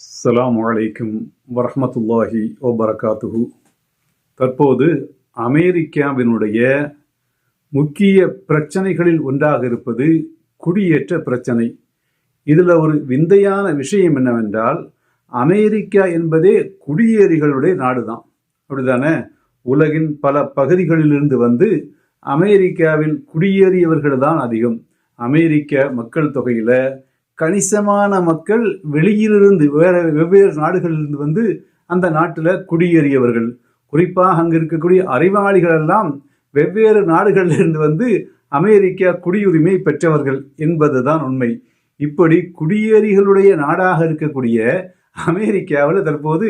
அஸ்ஸலாமு அலைக்கும் வரஹ்மத்துல்லாஹி வபரகாத்துஹு. தற்போது அமெரிக்காவினுடைய முக்கிய பிரச்சனைகளில் ஒன்றாக இருப்பது குடியேற்ற பிரச்சனை. இதில் ஒரு விந்தையான விஷயம் என்னவென்றால் அமெரிக்கா என்பதே குடியேறிகளுடைய நாடு தான் அப்படிதானே உலகின் பல பகுதிகளிலிருந்து வந்து அமெரிக்காவில் குடியேறியவர்கள் தான் அதிகம். அமெரிக்க மக்கள் தொகையில் கணிசமான மக்கள் வெளியிலிருந்து வேற வெவ்வேறு நாடுகளிலிருந்து வந்து அந்த நாட்டில் குடியேறியவர்கள். குறிப்பாக அங்கே இருக்கக்கூடிய அறிவாளிகள் எல்லாம் வெவ்வேறு நாடுகளிலிருந்து வந்து அமெரிக்கா குடியுரிமை பெற்றவர்கள் என்பதுதான் உண்மை. இப்படி குடியேறிகளுடைய நாடாக இருக்கக்கூடிய அமெரிக்காவில் தற்போது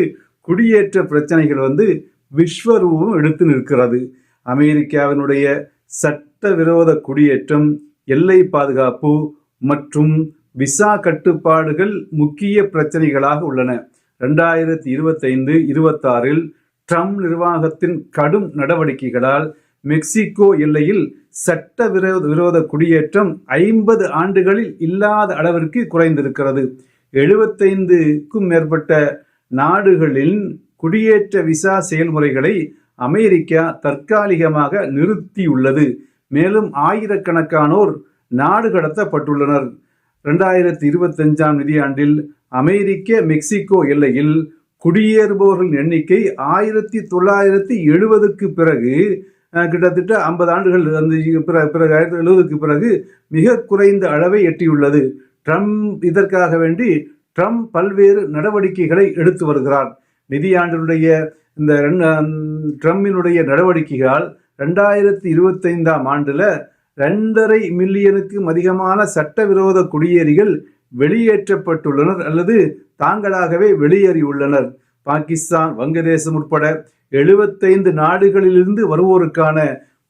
குடியேற்ற பிரச்சனைகள் வந்து விஸ்வரூபம் எடுத்து நிற்கிறது. அமெரிக்காவினுடைய சட்டவிரோத குடியேற்றம் எல்லை பாதுகாப்பு மற்றும் விசா கட்டுப்பாடுகள் முக்கிய பிரச்சனைகளாக உள்ளன. ரெண்டாயிரத்தி இருபத்தைந்து இருபத்தாறில் ட்ரம்ப் நிர்வாகத்தின் கடும் நடவடிக்கைகளால் மெக்சிகோ எல்லையில் சட்ட விரோத விரோத குடியேற்றம் ஐம்பது ஆண்டுகளில் இல்லாத அளவிற்கு குறைந்திருக்கிறது. எழுபத்தைந்துக்கும் மேற்பட்ட நாடுகளின் குடியேற்ற விசா செயல்முறைகளை அமெரிக்கா தற்காலிகமாக நிறுத்தியுள்ளது. மேலும் ஆயிரக்கணக்கானோர் நாடு கடத்தப்பட்டுள்ளனர். ரெண்டாயிரத்தி இருபத்தஞ்சாம் நிதியாண்டில் அமெரிக்க மெக்சிகோ எல்லையில் குடியேறுபவர்களின் எண்ணிக்கை ஆயிரத்தி தொள்ளாயிரத்தி எழுபதுக்கு பிறகு கிட்டத்தட்ட ஐம்பது ஆண்டுகள் அந்த பிறகு ஆயிரத்தி எழுபதுக்கு பிறகு மிக குறைந்த அளவை எட்டியுள்ளது. ட்ரம்ப் இதற்காக வேண்டி ட்ரம்ப் பல்வேறு நடவடிக்கைகளை எடுத்து வருகிறார். நிதியாண்டினுடைய இந்த ட்ரம்பினுடைய நடவடிக்கைகளால் ரெண்டாயிரத்தி இருபத்தைந்தாம் ஆண்டில் ரெண்டரை மில்லியனுக்கும் அதிகமான சட்டவிரோத குடியேறிகள் வெளியேற்றப்பட்டுள்ளனர் அல்லது தாங்களாகவே வெளியேறியுள்ளனர். பாகிஸ்தான் வங்கதேசம் உட்பட எழுபத்தைந்து நாடுகளிலிருந்து வருவோருக்கான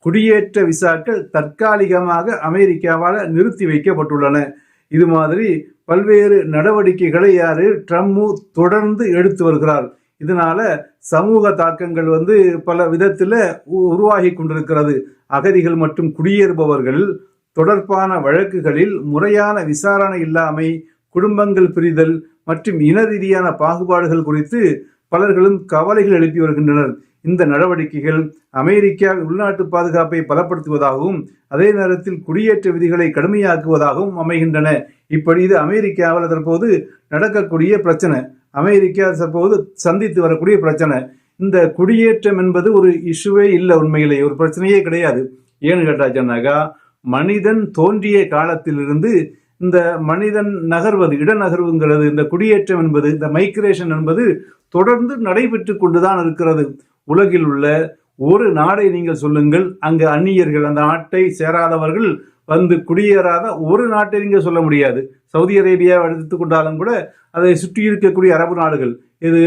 குடியேற்ற விசாக்கள் தற்காலிகமாக அமெரிக்காவால் நிறுத்தி வைக்கப்பட்டுள்ளன. இது மாதிரி பல்வேறு நடவடிக்கைகளை யாரு ட்ரம்ப் தொடர்ந்து எடுத்து வருகிறார். இதனால சமூக தாக்கங்கள் வந்து பல விதத்தில் உருவாகி கொண்டிருக்கிறது. அகதிகள் மற்றும் குடியேறுபவர்கள் தொடர்பான வழக்குகளில் முறையான விசாரணை இல்லாமை குடும்பங்கள் பிரிதல் மற்றும் இன ரீதியான பாகுபாடுகள் குறித்து பலர்களும் கவலைகள் எழுப்பி வருகின்றனர். இந்த நடவடிக்கைகள் அமெரிக்கா உள்நாட்டு பாதுகாப்பை பலப்படுத்துவதாகவும் அதே நேரத்தில் குடியேற்ற விதிகளை கடுமையாக்குவதாகவும் அமைகின்றன. இப்படி இது அமெரிக்காவில் தற்போது நடக்கக்கூடிய பிரச்சனை. அமெரிக்கா தற்போது சந்தித்து வரக்கூடிய பிரச்சனை. இந்த குடியேற்றம் என்பது ஒரு இஷ்யூவே இல்லை உண்மையிலே ஒரு பிரச்சனையே கிடையாது. ஏன்னு கேட்டாச்சுன்னாக்கா மனிதன் தோன்றிய காலத்திலிருந்து இந்த மனிதன் நகர்வது இடநகர்வுங்கிறது இந்த குடியேற்றம் என்பது இந்த மைக்ரேஷன் என்பது தொடர்ந்து நடைபெற்று கொண்டுதான் இருக்கிறது. உலகில் உள்ள ஒரு நாடை நீங்கள் சொல்லுங்கள் அங்கு அந்நியர்கள் அந்த நாட்டை சேராதவர்கள் வந்து குடியேறாத ஒரு நாட்டை நீங்கள் சொல்ல முடியாது. சவுதி அரேபியாவை எடுத்துக்கொண்டாலும் கூட அதை சுற்றி இருக்கக்கூடிய அரபு நாடுகள் இது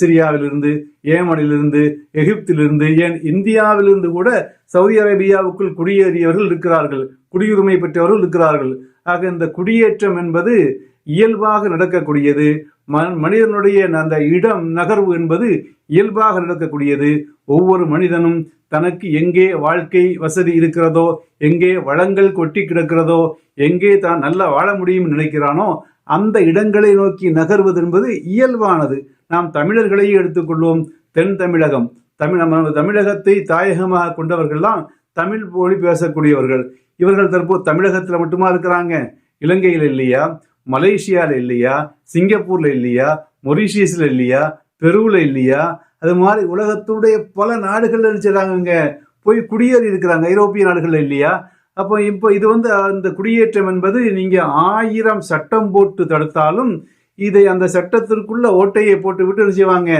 சிரியாவிலிருந்து ஏமனிலிருந்து எகிப்திலிருந்து ஏன் இந்தியாவிலிருந்து கூட சவுதி அரேபியாவுக்குள் குடியேறியவர்கள் இருக்கிறார்கள் குடியுரிமை பெற்றவர்கள் இருக்கிறார்கள். ஆக இந்த குடியேற்றம் என்பது இயல்பாக நடக்கக்கூடியது. ம- மனிதனுடைய அந்த இடம் நகர்வு என்பது இயல்பாக நடக்கக்கூடியது. ஒவ்வொரு மனிதனும் தனக்கு எங்கே வாழ்க்கை வசதி இருக்கிறதோ எங்கே வளங்கள் கொட்டி கிடக்கிறதோ எங்கே தான் நல்லா வாழ முடியும் நினைக்கிறானோ அந்த இடங்களை நோக்கி நகர்வது என்பது இயல்பானது. நாம் தமிழர்களையே எடுத்துக்கொள்வோம். தென் தமிழகம். தமிழ் நம்ம தமிழகத்தை தாயகமாக கொண்டவர்கள்லாம் தமிழ் மொழி பேசக்கூடியவர்கள். இவர்கள் தற்போது தமிழகத்தில் மட்டுமா இருக்கிறாங்க? இலங்கையில் இல்லையா? மலேசியாவில் இல்லையா? சிங்கப்பூரில் இல்லையா? மொரீஷியஸில் இல்லையா? பெருவில் இல்லையா? அது மாதிரி உலகத்துடைய பல நாடுகள்ல நினைச்சிடறாங்க போய் குடியேறி இருக்கிறாங்க. ஐரோப்பிய நாடுகள்ல இல்லையா? அப்போ இப்போ இது வந்து அந்த குடியேற்றம் என்பது நீங்க ஆயிரம் சட்டம் போட்டு தடுத்தாலும் இதை அந்த சட்டத்திற்குள்ள ஓட்டையை போட்டு விட்டு என்ன செய்வாங்க?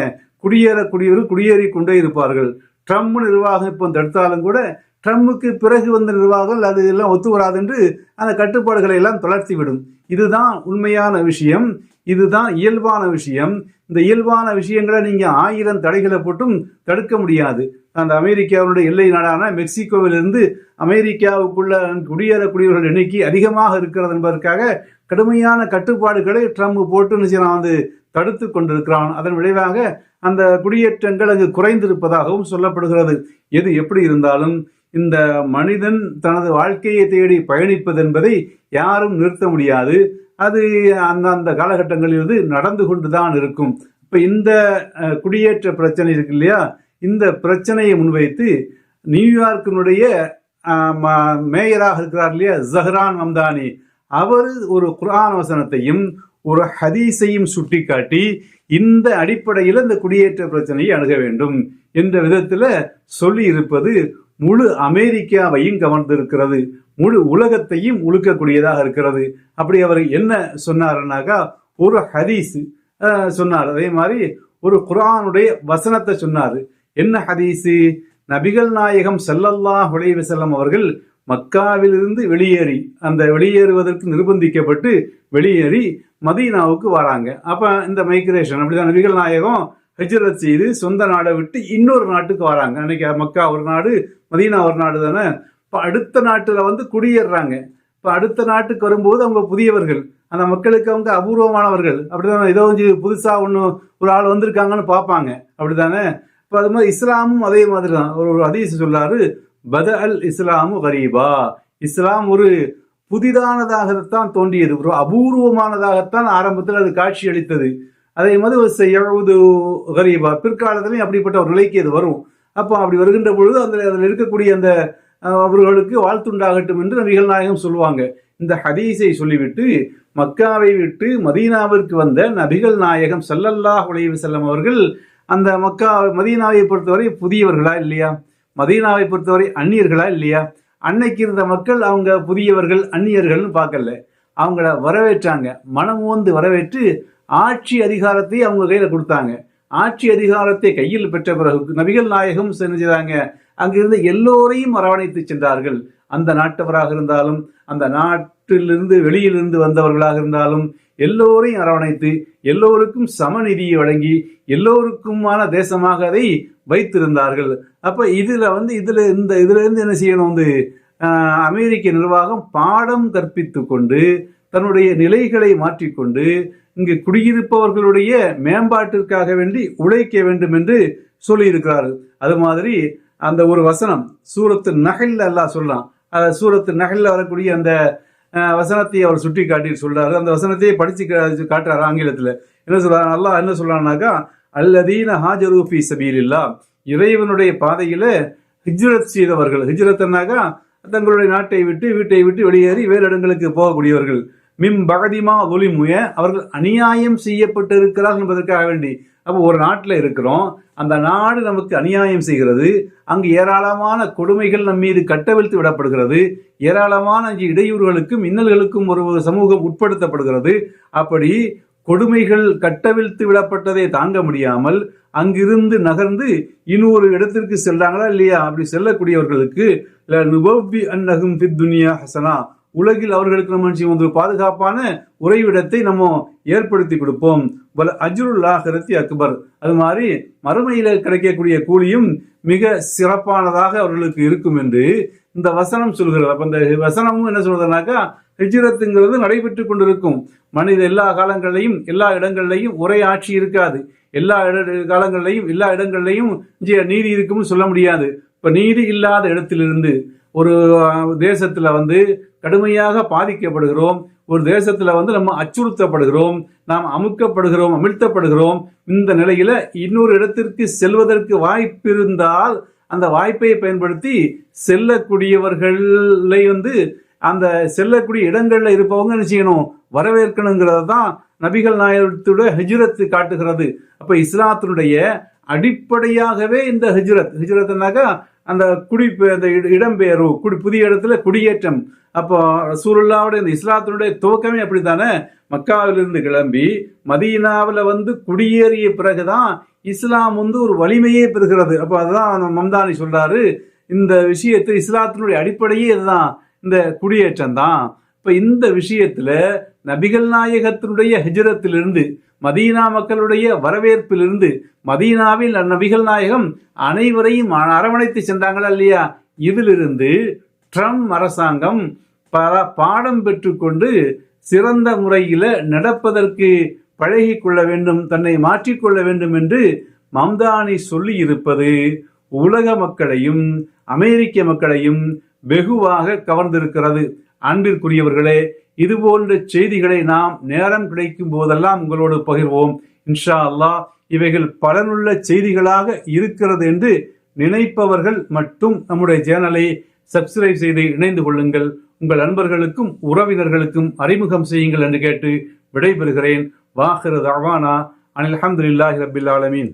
குடியேறக்கூடியவர்கள் குடியேறி கொண்டே இருப்பார்கள். ட்ரம்ப் நிர்வாகம் இப்போ தடுத்தாலும் கூட ட்ரம்புக்கு பிறகு வந்த நிர்வாகம் அது எல்லாம் ஒத்து வராது என்று அந்த கட்டுப்பாடுகளை எல்லாம் தளர்த்தி விடும். இதுதான் உண்மையான விஷயம் இதுதான் இயல்பான விஷயம். இந்த இயல்பான விஷயங்களை நீங்கள் ஆயிரம் தடைகளை போட்டும் தடுக்க முடியாது. அந்த அமெரிக்காவுடைய எல்லை நாடான மெக்சிகோவிலிருந்து அமெரிக்காவுக்குள்ள குடியேறக்கூடியவர்கள் எண்ணிக்கை அதிகமாக இருக்கிறது என்பதற்காக கடுமையான கட்டுப்பாடுகளை ட்ரம்ப் போட்டு நான் வந்து தடுத்து கொண்டிருக்கிறான். அதன் விளைவாக அந்த குடியேற்றங்கள் அங்கு குறைந்திருப்பதாகவும் சொல்லப்படுகிறது. எது எப்படி இருந்தாலும் இந்த மனிதன் தனது வாழ்க்கையை தேடி பயணிப்பது என்பதை யாரும் நிறுத்த முடியாது. அது அந்த அந்த காலகட்டங்களில் வந்து நடந்து கொண்டு தான் இருக்கும். இப்போ இந்த குடியேற்ற பிரச்சனை இருக்கு இல்லையா? இந்த பிரச்சனையை முன்வைத்து நியூயார்க்கினுடைய ம- மேயராக இருக்கிறார் இல்லையா? ஜஹ்ரான் மம்தானி அவர் ஒரு குரான் வசனத்தையும் ஒரு ஹதீஸையும் சுட்டிக்காட்டி இந்த அடிப்படையில் இந்த குடியேற்ற பிரச்சனையை அணுக வேண்டும் என்ற விதத்தில் சொல்லி இருப்பது முழு அமெரிக்காவையும் கவர்ந்திருக்கிறது. முழு உலகத்தையும் உழுக்கக்கூடியதாக இருக்கிறது. அப்படி அவர் என்ன சொன்னாருனாக்கா ஒரு ஹதீஸ் சொன்னார். அதே மாதிரி ஒரு குரானுடைய வசனத்தை சொன்னார். என்ன ஹதீஸு? நபிகள் நாயகம் செல்லல்லா அலைஹி செல்லம் அவர்கள் மக்காவிலிருந்து வெளியேறி அந்த வெளியேறுவதற்கு நிர்பந்திக்கப்பட்டு வெளியேறி மதீனாவுக்கு வராங்க. அப்ப இந்த மைக்ரேஷன் அப்படிதான் நபிகள் நாயகம் ஹிஜ்ரத் செய்து சொந்த நாடை விட்டு இன்னொரு நாட்டுக்கு வராங்க. அன்னைக்கு மக்கா ஒரு நாடு மதீனா ஒரு நாடு தானே? இப்போ அடுத்த நாட்டில் வந்து குடியேறுறாங்க இப்போ அடுத்த நாட்டுக்கு வரும்போது அவங்க புதியவர்கள். அந்த மக்களுக்கு அவங்க அபூர்வமானவர்கள். அப்படிதான் ஏதோ கொஞ்சம் புதுசாக ஒன்று ஒரு ஆள் வந்திருக்காங்கன்னு பார்ப்பாங்க. அப்படிதானே? இப்போ அது மாதிரி இஸ்லாமும் அதே மாதிரி தான் ஒரு ஒரு அதிசயம் சொல்லாரு பத அல் இஸ்லாமு கரீபா. இஸ்லாம் ஒரு புதிதானதாகத்தான் தோன்றியது. ஒரு அபூர்வமானதாகத்தான் ஆரம்பத்தில் அது காட்சி அளித்தது. அதே மாதிரி ஒரு எழுபது கரீபா. பிற்காலத்திலையும் அப்படிப்பட்ட ஒரு நிலைக்கு அது வரும். அப்போ அப்படி வருகின்ற பொழுது அந்த அதில் இருக்கக்கூடிய அந்த அவர்களுக்கு வாழ்த்துண்டாகட்டும் என்று நபிகள் நாயகம் சொல்லுவாங்க. இந்த ஹதீஸை சொல்லிவிட்டு மக்காவை விட்டு மதீனாவிற்கு வந்த நபிகள் நாயகம் ஸல்லல்லாஹு உலகி செல்லம் அவர்கள் அந்த மக்கா மதீனாவை பொறுத்தவரை புதியவர்களா இல்லையா? மதீனாவை பொறுத்தவரை அந்நியர்களா இல்லையா? அன்னைக்கு இருந்த மக்கள் அவங்க புதியவர்கள் அந்நியர்கள்னு பார்க்கல. அவங்கள வரவேற்றாங்க. மனம் ஓந்து வரவேற்று ஆட்சி அதிகாரத்தை அவங்க கையில் கொடுத்தாங்க. ஆட்சி அதிகாரத்தை கையில் பெற்ற பிறகு நபிகள் நாயகம் செஞ்சாங்க அங்கிருந்த எல்லோரையும் அரவணைத்து சென்றார்கள். அந்த நாட்டவராக இருந்தாலும் அந்த நாட்டிலிருந்து வெளியிலிருந்து வந்தவர்களாக இருந்தாலும் எல்லோரையும் அரவணைத்து எல்லோருக்கும் சமநிதியை வழங்கி எல்லோருக்குமான தேசமாக அதை வைத்திருந்தார்கள். அப்ப இதுல வந்து இதுல இந்த இதுல இருந்து என்ன செய்யணும் வந்து அமெரிக்க நிர்வாகம் பாடம் கற்பித்து கொண்டு தன்னுடைய நிலைகளை மாற்றிக்கொண்டு இங்கு குடியிருப்பவர்களுடைய மேம்பாட்டிற்காக வேண்டி உழைக்க வேண்டும் என்று சொல்லியிருக்கிறார்கள். அது மாதிரி அந்த ஒரு வசனம் சூரத்து நகல்ல எல்லாம் சொல்லலாம் அதை சூரத்து நகல்ல வரக்கூடிய அந்த வசனத்தை அவர் சுட்டி காட்டி சொல்றாரு. அந்த வசனத்தையே படிச்சு காட்டுறாரு ஆங்கிலத்தில். என்ன சொல்றாரு? நல்லா என்ன சொல்றாருனாக்கா அல்லதீன ஹாஜரூபி ஃபீ சபீலில்லா. இறைவனுடைய பாதையில ஹிஜ்ரத் செய்தவர்கள். ஹிஜ்ரத்னாக்கா தங்களுடைய நாட்டை விட்டு வீட்டை விட்டு வெளியேறி வேறு இடங்களுக்கு போகக்கூடியவர்கள். மிம் பகதிமா ஒலிமுய அவர்கள் அநியாயம் செய்யப்பட்டிருக்கிறார்கள் என்பதற்காக வேண்டி. அப்போ ஒரு நாட்டில் இருக்கிறோம் அந்த நாடு நமக்கு அநியாயம் செய்கிறது அங்கு ஏராளமான கொடுமைகள் நம் மீது கட்டவிழ்த்து விடப்படுகிறது ஏராளமான இங்கு இடையூறுகளுக்கும் இன்னல்களுக்கும் ஒரு சமூகம் உட்படுத்தப்படுகிறது. அப்படி கொடுமைகள் கட்டவிழ்த்து விடப்பட்டதை தாங்க முடியாமல் அங்கிருந்து நகர்ந்து இன்னொரு இடத்திற்கு செல்றாங்களா இல்லையா? அப்படி செல்லக்கூடியவர்களுக்கு நுபவ்வி அன்னகும் ஃபித் துனியா ஹசனா. உலகில் அவர்களுக்கு நம்ம நிச்சயம் ஒரு பாதுகாப்பான உறைவிடத்தை நம்ம ஏற்படுத்தி கொடுப்போம். பல அஜ்ருல் அக்பர். அது மாதிரி மறுமையில் கிடைக்கக்கூடிய கூலியும் மிக சிறப்பானதாக அவர்களுக்கு இருக்கும் என்று இந்த வசனம் சொல்கிறது. அப்போ இந்த வசனமும் என்ன சொல்றதுனாக்கா ஹிஜ்ரத்துங்கிறது நடைபெற்று கொண்டிருக்கும். மனித எல்லா காலங்களிலையும் எல்லா இடங்களிலையும் ஒரே ஆட்சி இருக்காது. எல்லா இட காலங்களிலையும் எல்லா இடங்களிலையும் இங்கே நீதி இருக்கும்னு சொல்ல முடியாது. இப்போ நீதி இல்லாத இடத்திலிருந்து ஒரு தேசத்தில் வந்து கடுமையாக பாதிக்கப்படுகிறோம். ஒரு தேசத்தில் வந்து நம்ம அச்சுறுத்தப்படுகிறோம். நாம் அமுக்கப்படுகிறோம் அமிழ்த்தப்படுகிறோம். இந்த நிலையில் இன்னொரு இடத்திற்கு செல்வதற்கு வாய்ப்பு இருந்தால் அந்த வாய்ப்பை பயன்படுத்தி செல்லக்கூடியவர்களை வந்து அந்த செல்லக்கூடிய இடங்களில் இருப்பவங்க என்ன செய்யணும்? வரவேற்கணுங்கிறது தான் நபிகள் நாயகத்துடைய ஹிஜ்ரத்து காட்டுகிறது. அப்போ இஸ்லாத்தினுடைய அடிப்படையாகவே இந்த ஹிஜ்ரத். ஹிஜ்ரத்னாக்கா அந்த குடி அந்த இடம்பெயர்வு குடி புதிய இடத்துல குடியேற்றம். அப்போ சூருல்லாவுடைய இந்த இஸ்லாத்தினுடைய துவக்கமே அப்படித்தானே? மக்காவிலிருந்து கிளம்பி மதீனாவில் வந்து குடியேறிய பிறகுதான் இஸ்லாம் வந்து ஒரு வலிமையே பெறுகிறது. அப்போ அதுதான் மம்தானி சொல்றாரு. இந்த விஷயத்தை இஸ்லாத்தினுடைய அடிப்படையே இதுதான். இந்த குடியேற்றம் தான். இப்போ இந்த விஷயத்தில் நபிகள் நாயகத்தினுடைய ஹிஜரத்திலிருந்து மதீனா மக்களுடைய வரவேற்பிலிருந்து மதீனாவில் நபிகள் நாயகம் அனைவரையும் அரவணைத்து சென்றாங்களா இல்லையா? இதிலிருந்து ட்ரம்ப் அரசாங்கம் பல பாடம் பெற்றுக்கொண்டு சிறந்த முறையில் நடப்பதற்கு பழகி கொள்ள வேண்டும் தன்னை மாற்றிக்கொள்ள வேண்டும் என்று மம்தானி சொல்லி இருப்பது உலக மக்களையும் அமெரிக்க மக்களையும் வெகுவாக கவர்ந்திருக்கிறது. அன்பிற்குரியவர்களே இது போன்ற செய்திகளை நாம் நேரம் கிடைக்கும் போதெல்லாம் உங்களோடு பகிர்வோம். இன்ஷா அல்லாஹ் இவைகள் பலனுள்ள செய்திகளாக இருக்கிறது என்று நினைப்பவர்கள் மட்டும் நம்முடைய சேனலை சப்ஸ்கிரைப் செய்து இணைந்து கொள்ளுங்கள். உங்கள் அன்பர்களுக்கும் உறவினர்களுக்கும் அறிமுகம் செய்யுங்கள் என்று கேட்டு விடைபெறுகிறேன். வாஹிரு தாவானா அனில் அஹமதுல்லாஹி ரபில் ஆலமீன்.